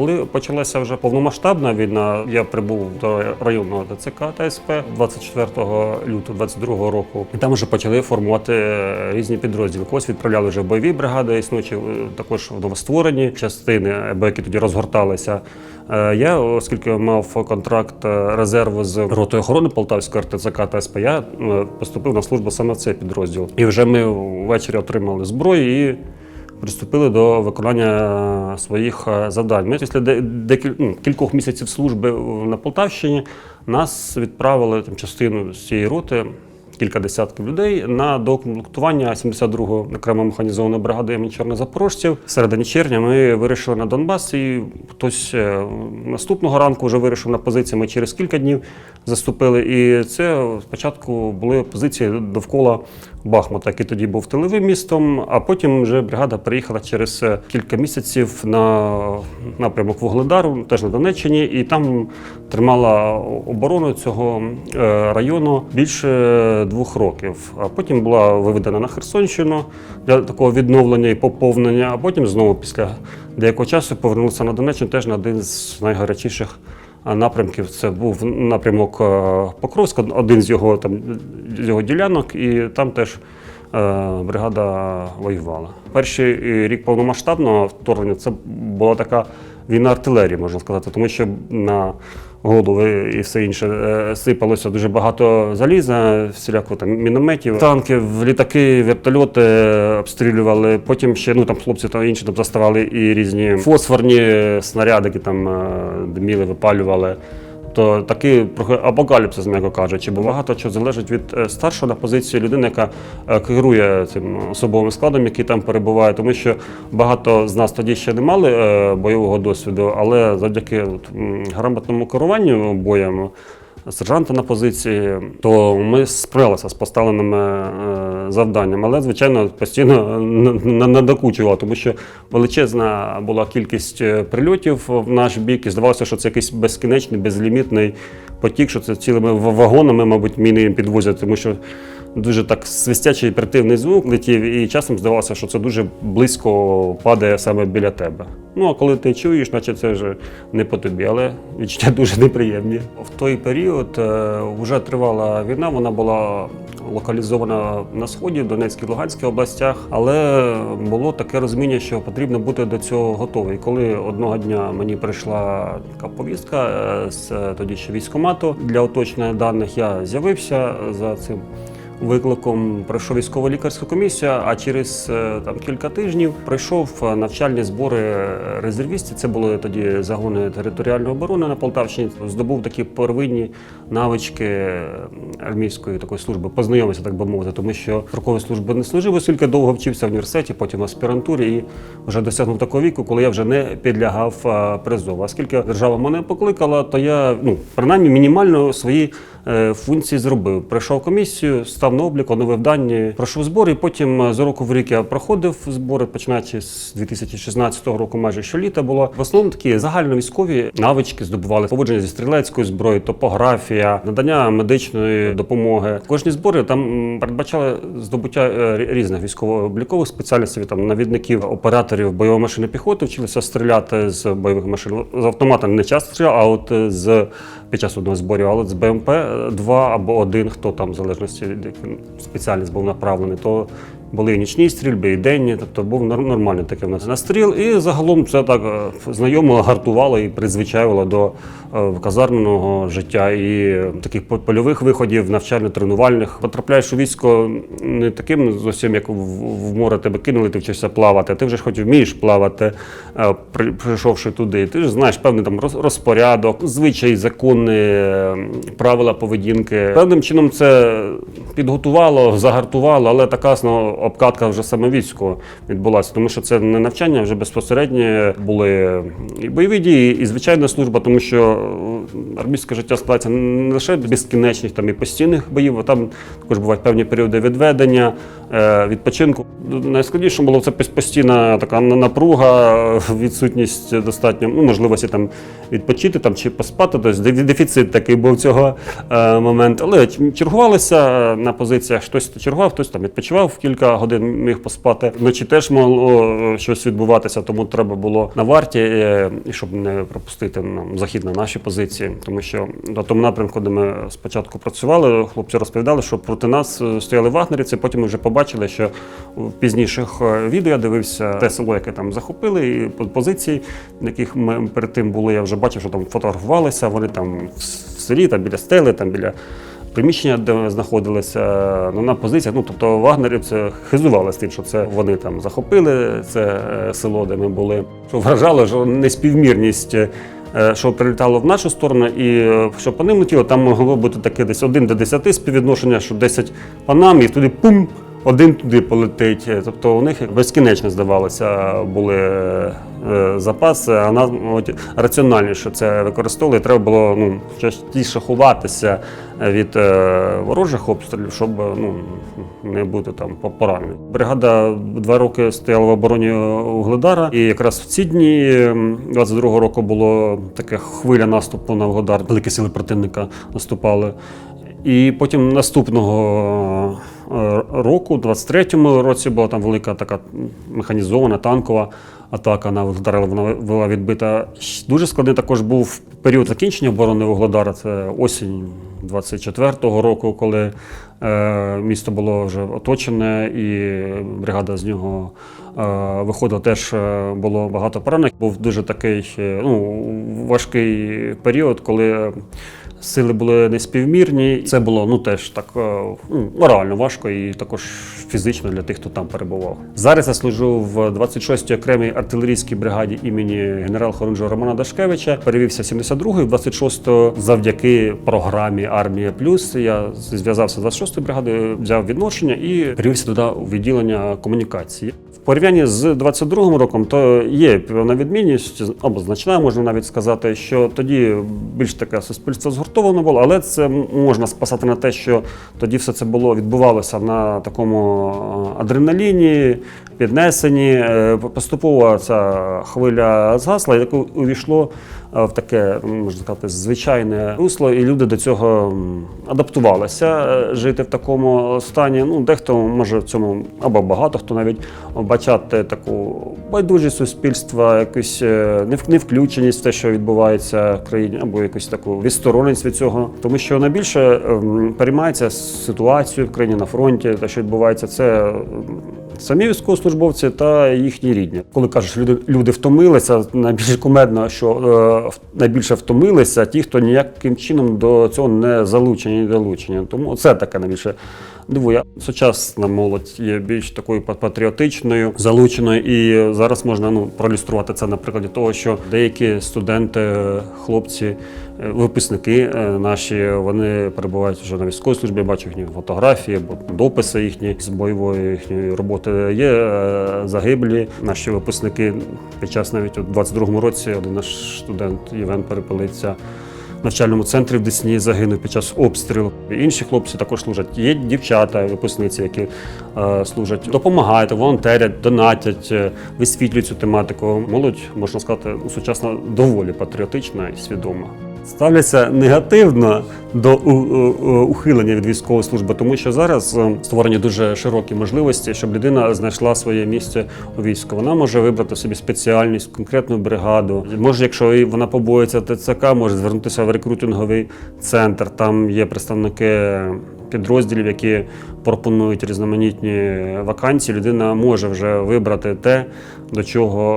Коли почалася вже повномасштабна війна, я прибув до районного ДЦК та СП 24 лютого 22 року. І там вже почали формувати е, різні підрозділи. Когось відправляли вже бойові бригади, існуючі е, також в новостворені частини, або які тоді розгорталися. Е, Я, оскільки мав контракт резерву з ротою охорони Полтавського РТЦК та СП, я поступив на службу саме в цей підрозділ. І вже ми ввечері отримали зброю і приступили до виконання своїх е, завдань. Ми після ну, кількох місяців служби на Полтавщині нас відправили там, частину з цієї роти. Кілька десятків людей на докомплектування 72-го окремо механізованої бригади імені чорнозапорожців. Середині червня ми вирішили на Донбас, і хтось е, наступного ранку вже вирішив на позиції. Ми через кілька днів заступили. І це спочатку були позиції довкола Бахмута, який тоді був тиловим містом. А потім вже бригада приїхала через е, кілька місяців на напрямок Вугледару, теж на Донеччині, і там тримала оборону цього е, району більше двох років. А потім була виведена на Херсонщину для такого відновлення і поповнення. А потім знову після деякого часу повернулася на Донеччину теж на один з найгарячіших напрямків. Це був напрямок Покровськ, Покровська, один з його там з його ділянок, і там теж. е, Бригада воювала. Перший е, рік повномасштабного вторгнення це була така війна артилерії, можна сказати, тому що на голови і все інше е, сипалося дуже багато заліза, всіляко там мінометів, танків, літаки, вертольоти обстрілювали. Потім ще ну там хлопці та інші там заставали і різні фосфорні снаряди, які там е, диміли, випалювали. То такий апокаліпсис, м'яко кажучи, бо багато чого залежить від е, старшого на позиції людини, яка е, керує цим особовим складом, який там перебуває, тому що багато з нас тоді ще не мали е, бойового досвіду, але завдяки грамотному керуванню боєм. Сержанта на позиції, то ми справилися з поставленими е, завданнями, але звичайно постійно надокучувало, тому що величезна була кількість е, прильотів в наш бік, і здавалося, що це якийсь безкінечний, безлімітний потік, що це цілими вагонами, мабуть, міни підвозять, тому що дуже так свистячий оперативний звук летів, і часом здавалося, що це дуже близько падає саме біля тебе. Ну а коли ти чуєш, наче це вже не по тобі, але відчуття дуже неприємні. В той період е, вже тривала війна, вона була локалізована на сході, в Донецькій Луганській областях, але було таке розуміння, що потрібно бути до цього готовий. Коли одного дня мені прийшла така повістка е, з е, тоді ще військкомату для уточнення даних, я з'явився за цим викликом пройшов військово-лікарську комісію, а через е, там кілька тижнів пройшов е, навчальні збори резервістів. Це були тоді загони територіальної оборони на Полтавщині. Здобув такі первинні навички е, армійської такої служби, познайомився, так би мовити, тому що строкової служби не служив, оскільки довго вчився в університеті, потім в аспірантурі і вже досягнув такого віку, коли я вже не підлягав е, призову. Оскільки держава мене покликала, то я ну принаймні мінімально свої е, функції зробив. Пройшов комісію, став на облік, оновив дані, пройшов збори. І потім е, з року в рік я проходив збори, починаючи з 2016 року, майже щоліта було. В основному такі загальновійськові навички здобували поводження зі стрілецькою зброєю, топографія, надання медичної допомоги. Кожні збори там передбачали здобуття е, різних військово-облікових спеціальностей, там навідників, операторів бойової машини піхоти, вчилися стріляти з бойових машин. З автомата не часто стріляв, а от е, з під час одного зборів, але з БМП е, два або один, хто там в залежності спеціальність був направлений, то були нічні стрільби, і денні, тобто був нор- нормальний такий в нас настріл. І загалом це так е, знайомо гартувало і призвичаювало до е, казарменого життя і е, таких польових виходів, навчально-тренувальних. Потрапляєш у військо не таким зовсім, як в, море тебе кинули, ти вчишся плавати. Ти вже хоч вмієш плавати, при- прийшовши туди. Ти ж знаєш певний там роз- розпорядок, звичаї, закони, правила поведінки. Певним чином це підготувало, загартувало, але така основна обкатка вже саме військо відбулася, тому що це не навчання, вже безпосередньо були і бойові дії, і звичайна служба, тому що е, армійське життя складається не лише безкінечних там і постійних боїв, а там також бувають певні періоди відведення, е, відпочинку. Найскладніше було це постійна така напруга, відсутність достатньо ну, можливості там відпочити там чи поспати. Тобто дефіцит такий був цього е, моменту. Але чергувалися на позиціях, хтось чергував, хтось там відпочивав в кілька годин міг поспати. Вночі теж могло е, щось відбуватися, тому треба було на варті, е, і щоб не пропустити ну, захід на наші позиції. Тому що на тому напрямку, де ми спочатку працювали, хлопці розповідали, що проти нас е, стояли вагнерівці. Потім ми вже побачили, що в пізніших відео я дивився те село, яке там захопили, і позиції, яких ми перед тим були, я вже бачив, що там фотографувалися. Вони там в селі, там біля стели, там біля приміщення, де знаходилися, ну, на позиціях. Ну, тобто вагнерівці з тим, що це вони там захопили це е, село, де ми були. Що вражало, що неспівмірність. е, Що прилітало в нашу сторону, і е, що по ним летіло, там могло бути таке десь один до 10 співвідношення, що 10 по нам, і туди пум, один туди полетить. Е, Тобто у них безкінечно здавалося були е, запаси, а от, раціональніше це використовували. Треба було ну, частіше ховатися від е, ворожих обстрілів, щоб ну, не бути там по- пораненим. Бригада два роки стояла в обороні Угледара, і якраз в ці дні м, 22-го року було таке хвиля наступу на Угледар. Великі сили противника наступали. І потім наступного року, 23-му році, була там велика така механізована танкова атака на Вугледар, вона була відбита. Дуже складний також був період закінчення оборони Вугледара, це осінь 24-го року, коли е, місто було вже оточене, і бригада з нього е, виходила. Теж е, було багато поранених. Був дуже такий е, ну, важкий період, коли. Сили були неспівмірні. Це було ну теж так е, ну, морально важко і також фізично для тих, хто там перебував. Зараз я служу в 26-й окремій артилерійській бригаді імені генерал хорунжого Романа Дашкевича. Перевівся 72-й, в 26-го завдяки програмі Армія Плюс. Я зв'язався з 26-ю бригадою, взяв відношення і перевівся туди у відділення комунікації. Порівнянні з 22-м роком, то є певна відмінність, або значна, можна навіть сказати, що тоді більш таке суспільство згуртовано було, але це можна спасати на те, що тоді все це було відбувалося на такому е, адреналіні, піднесенні. Е, Поступово ця хвиля згасла, яку увійшло в таке, можна сказати, звичайне русло, і люди до цього адаптувалися е, жити в такому стані. Ну, дехто може в цьому, або багато хто навіть бачати таку байдужість суспільства, якусь е, нев- невключеність в те, що відбувається в країні, або якусь таку відстороненість від цього. Тому що найбільше переймається ситуацією в країні на фронті, те, що відбувається, це. Самі військовослужбовці та їхні рідні. Коли кажеш, люди, люди втомилися, найбільш кумедно, що е, найбільше втомилися ті, хто ніяким чином до цього не залучені, не долучені. Тому це таке найбільше дивує. Сучасна молодь є більш такою па- патріотичною, залученою, і зараз можна ну проілюструвати це на прикладі того, що деякі студенти, хлопці. е, Випускники е, наші вони перебувають вже на військовій службі. Бачу їхні фотографії, дописи їхні з бойової їхньої роботи. Є е, загиблі наші випускники. Під час навіть у 22-му році один наш студент Євген Перепелиця в навчальному центрі в Десні загинув під час обстрілу. Інші хлопці також служать. Є дівчата, випускниці, які е, служать, допомагають, волонтерять, донатять, е, висвітлюють цю тематику. Молодь, можна сказати, ну, сучасна доволі патріотична і свідома. Ставляться негативно до ухилення від військової служби, тому що зараз е, створені дуже широкі можливості, щоб людина знайшла своє місце у війську. Вона може вибрати собі спеціальність, конкретну бригаду. Може, якщо вона побоїться ТЦК, може звернутися в рекрутинговий центр. Там є представники підрозділів, які пропонують різноманітні вакансії. Людина може вже вибрати те, до чого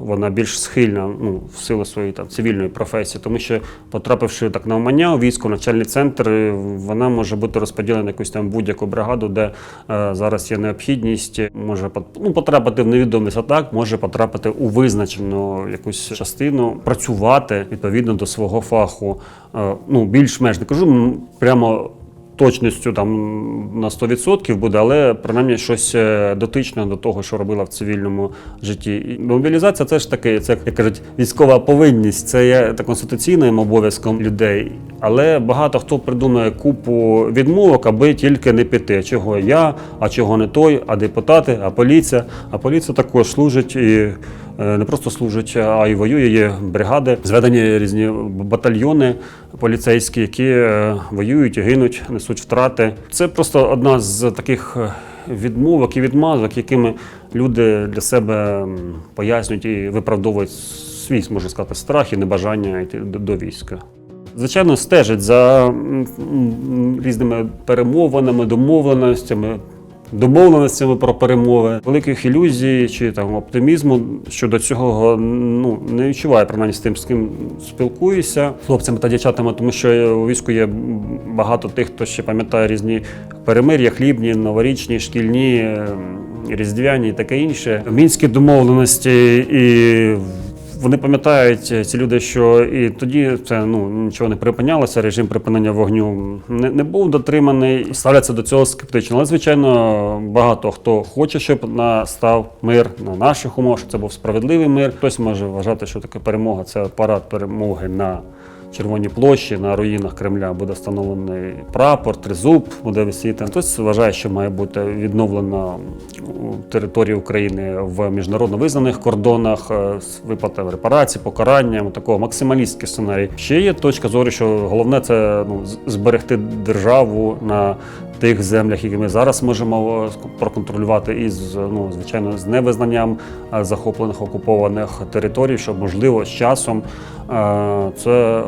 е, вона більш схильна ну, в силу своєї там цивільної професії, тому що потрапивши так на умання у військо, навчальний центр, е, вона може бути розподілена на якусь там будь-яку бригаду, де е, зараз є необхідність, може ну, потрапити в невідомість атак, може потрапити у визначену якусь частину, працювати відповідно до свого фаху. Е, ну, більш-менш не кажу прямо точністю там на 100% буде, але принаймні щось е, дотичне до того, що робила в цивільному житті. І мобілізація це ж таки, це як кажуть, військова повинність, це є та конституційним обов'язком людей. Але багато хто придумує купу відмовок, аби тільки не піти. Чого я, а чого не той, а депутати, а поліція. А поліція також служить і не просто служить, а й воює. Є бригади, зведені різні батальйони поліцейські, які е, воюють гинуть, несуть втрати. Це просто одна з таких. е, відмовок і відмазок, якими люди для себе пояснюють і виправдовують свій, можна сказати, страх і небажання йти до, війська. Звичайно, стежать за різними перемовинами, домовленостями. Домовленостями про перемови, великих ілюзій чи там оптимізму щодо цього ну не відчуваю принаймні з тим, з ким спілкуюся хлопцями та дівчатами, тому що у війську є багато тих, хто ще пам'ятає різні перемир'я, хлібні, новорічні, шкільні, ем, різдвяні і таке інше. Мінські домовленості і вони пам'ятають е, ці люди, що і тоді це ну нічого не припинялося. Режим припинення вогню не, не був дотриманий, ставляться до цього скептично. Але звичайно, багато хто хоче, щоб настав мир на наших умовах, щоб це був справедливий мир. Хтось може вважати, що таке перемога це парад перемоги на. Червоній площі на руїнах Кремля буде встановлений прапор, тризуб буде висіти. Хтось вважає, що має бути відновлена територія України в міжнародно визнаних кордонах виплата з виплатами репарацій, покаранням, такого максималістський сценарій. Ще є точка зору, що головне це ну, зберегти державу на тих землях, які ми зараз можемо е, проконтролювати, і з ну звичайно з невизнанням е, захоплених окупованих територій, щоб можливо з часом е, це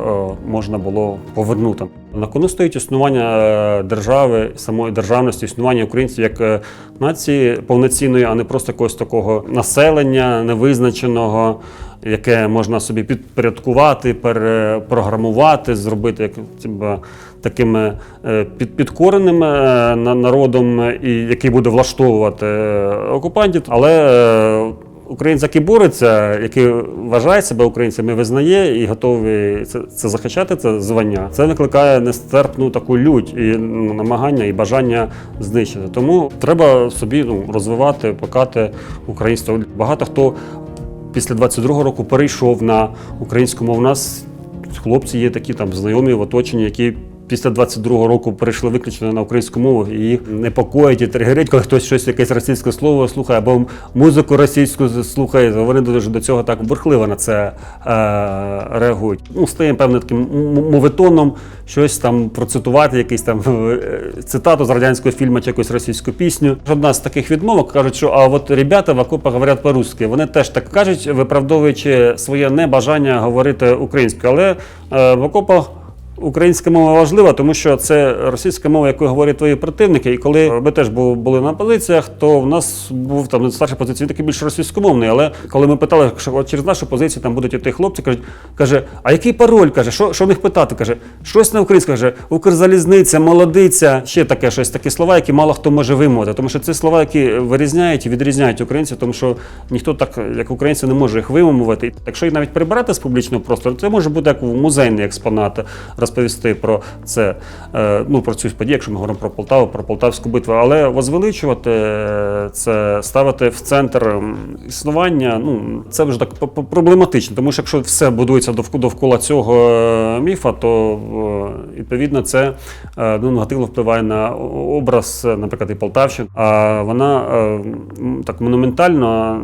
можна було повернути. На кону стоїть існування держави, самої державності, існування українців як нації повноцінної, а не просто якогось такого населення невизначеного, яке можна собі підпорядкувати, перепрограмувати, зробити як таким е, під, підкореним е, народом, е, і який буде влаштовувати окупантів. Але Українець, який бореться, який вважає себе українцем і визнає і готовий це, це захищати, це звання, це викликає нестерпну таку лють і намагання і бажання знищити. Тому треба собі ну, розвивати, плекати українство. Багато хто після 22-го року перейшов на українську мову. У нас хлопці є такі там знайомі в оточенні, які. Після 22-го року перейшли виключно на українську мову і їх непокоїть і тригерить, коли хтось щось якесь російське слово слухає або музику російську слухає. Вони дуже до цього так бурхливо на це е, реагують. Ну, стає певним таким м- моветоном, щось там процитувати, якийсь там е, цитату з радянського фільму чи якусь російську пісню. Одна з таких відмовок кажуть, що а от ребята в окопах говорять по-русски. Вони теж так кажуть, виправдовуючи своє небажання говорити українською, але е, в окопах. Українська мова важлива, тому що це російська мова, якою говорять твої противники. І коли ми теж були на позиціях, то в нас був там старша позиція, він такий більш російськомовний. Але коли ми питали, що через нашу позицію там будуть іти хлопці, кажуть, каже, а який пароль? каже, що, що в них питати? каже, щось на українську каже, Укрзалізниця, молодиця, ще таке щось такі слова, які мало хто може вимовити. Тому що це слова, які вирізняють і відрізняють українців, тому що ніхто так, як українці, не може їх вимовити. Якщо їх навіть прибирати з публічного простору, це може бути як музейний експонат, розповісти про це, е, ну про цю подію, якщо ми говоримо про Полтаву, про Полтавську битву, але возвеличувати е, це, ставити в центр існування, ну це вже так проблематично, тому що якщо все будується довкола цього е, міфа, то відповідно це ну, негативно впливає на образ, наприклад, і Полтавщини. А вона так монументально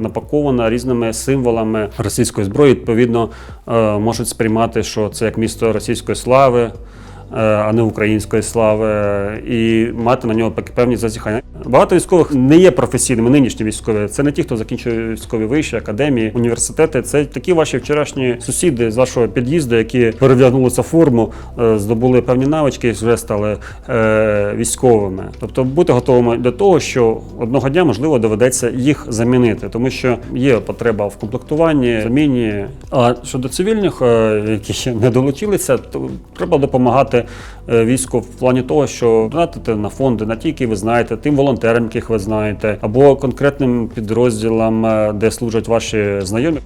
напакована різними символами російської зброї. Відповідно, можуть сприймати, що це як місто російської слави. Е, А не української слави, і мати на нього певні зазіхання. Багато військових не є професійними нинішні військові. Це не ті, хто закінчує військові виші, академії, університети. Це такі ваші вчорашні сусіди з вашого під'їзду, які перевдягнулися форму, е, здобули певні навички і вже стали е, військовими. Тобто бути готовими до того, що одного дня можливо доведеться їх замінити, тому що є потреба в комплектуванні, заміні. А щодо цивільних, які ще не долучилися, то треба допомагати е, війську в плані того, що донатити на фонди, на ті, які ви знаєте, тим волонтерам, яких ви знаєте, або конкретним підрозділам, е, де служать ваші знайомі.